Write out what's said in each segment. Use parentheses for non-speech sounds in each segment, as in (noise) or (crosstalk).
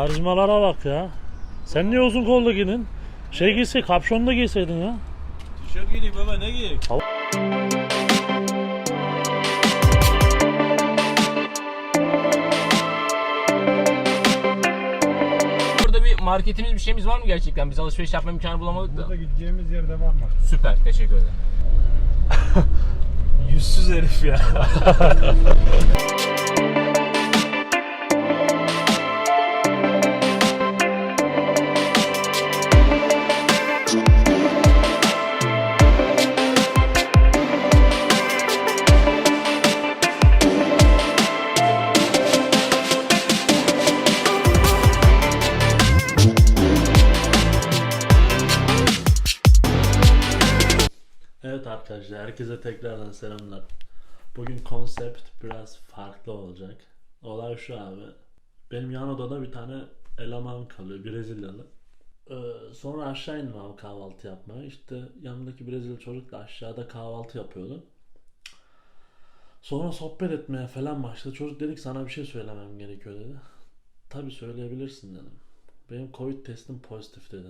Karizmalara bak ya. Sen niye uzun kollu giydin? Şey giyse kapşonu da giyseydin ya. Tişört giydik baba ne giyik? Burada bir marketimiz bir şeyimiz var mı gerçekten? Biz alışveriş yapma imkanı bulamadık da. Burada gideceğimiz yerde var mı? Süper teşekkür ederim. (laughs) Yüzsüz herif ya. (laughs) arkadaşlar herkese tekrardan selamlar. Bugün konsept biraz farklı olacak. Olay şu abi. Benim yan odada bir tane eleman kalıyor Brezilyalı. Ee, sonra aşağı indim abi kahvaltı yapmaya. İşte yanımdaki Brezilya çocuk da aşağıda kahvaltı yapıyordu. Sonra sohbet etmeye falan başladı. Çocuk dedi ki sana bir şey söylemem gerekiyor dedi. Tabi söyleyebilirsin dedim. Benim Covid testim pozitif dedi.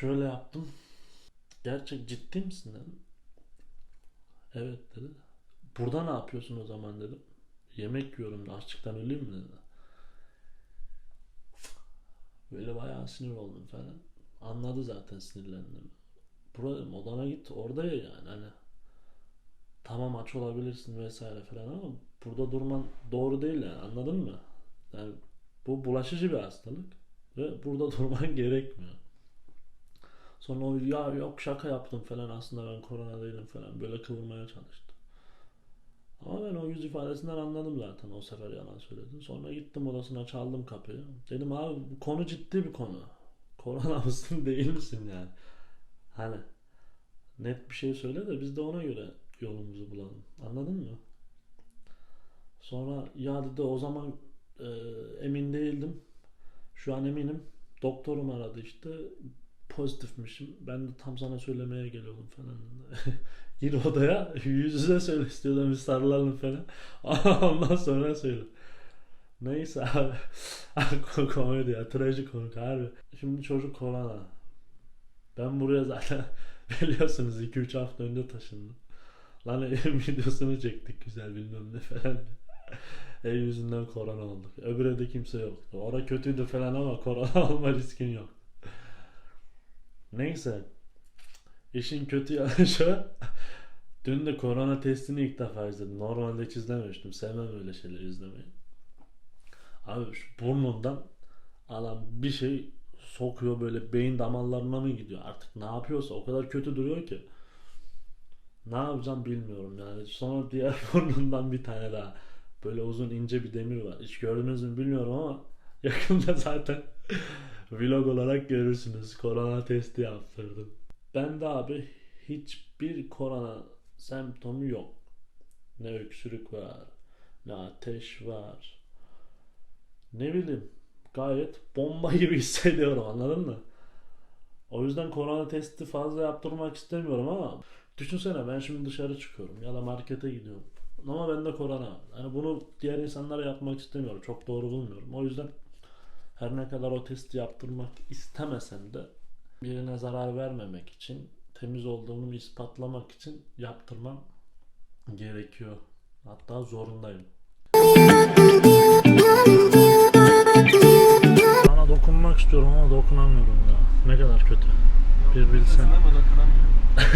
Şöyle yaptım. Gerçek ciddi misin dedim. Evet dedi. Burada ne yapıyorsun o zaman dedim. Yemek yiyorum açlıktan öleyim mi dedi. Böyle bayağı sinir oldum falan. Anladı zaten sinirlendim. Dedim, odana git orada ya yani hani. Tamam aç olabilirsin vesaire falan ama burada durman doğru değil yani anladın mı? Yani bu bulaşıcı bir hastalık ve burada (laughs) durman gerekmiyor. Sonra o ya yok şaka yaptım falan aslında ben korona değilim falan böyle kıvırmaya çalıştı. Ama ben o yüz ifadesinden anladım zaten o sefer yalan söyledi. Sonra gittim odasına çaldım kapıyı. Dedim abi bu konu ciddi bir konu. Korona (laughs) mısın değil misin yani? Hani net bir şey söyle de biz de ona göre yolumuzu bulalım. Anladın mı? Sonra ya dedi o zaman e, emin değildim. Şu an eminim. Doktorum aradı işte pozitifmişim. Ben de tam sana söylemeye geliyordum falan. (laughs) Gir odaya yüz yüze söyle istiyorsan bir sarılalım falan. (laughs) Ondan sonra söyle. Neyse abi. (laughs) Komedi ya. Trajikomik harbi. Şimdi çocuk korona. Ben buraya zaten biliyorsunuz 2-3 hafta önce taşındım. Lan evin videosunu çektik güzel bilmem ne falan. Ev yüzünden korona olduk. Öbür evde kimse yoktu. Ora kötüydü falan ama korona olma riskin yok. Neyse. İşin kötü yanı (laughs) şu. Dün de korona testini ilk defa izledim. Normalde hiç izlememiştim. Sevmem öyle şeyleri izlemeyi. Abi şu burnundan adam bir şey sokuyor böyle beyin damarlarına mı gidiyor artık ne yapıyorsa o kadar kötü duruyor ki. Ne yapacağım bilmiyorum yani. Sonra diğer (laughs) burnundan bir tane daha. Böyle uzun ince bir demir var. Hiç gördünüz mü bilmiyorum ama (laughs) yakında zaten vlog olarak görürsünüz. Korona testi yaptırdım. Ben de abi hiçbir korona semptomu yok. Ne öksürük var, ne ateş var. Ne bileyim gayet bomba (laughs) gibi hissediyorum anladın mı? O yüzden korona testi fazla yaptırmak istemiyorum ama düşünsene ben şimdi dışarı çıkıyorum ya da markete gidiyorum. Ama bende korona. Yani bunu diğer insanlara yapmak istemiyorum. Çok doğru bulmuyorum. O yüzden her ne kadar o testi yaptırmak istemesem de birine zarar vermemek için temiz olduğumu ispatlamak için yaptırmam gerekiyor. Hatta zorundayım.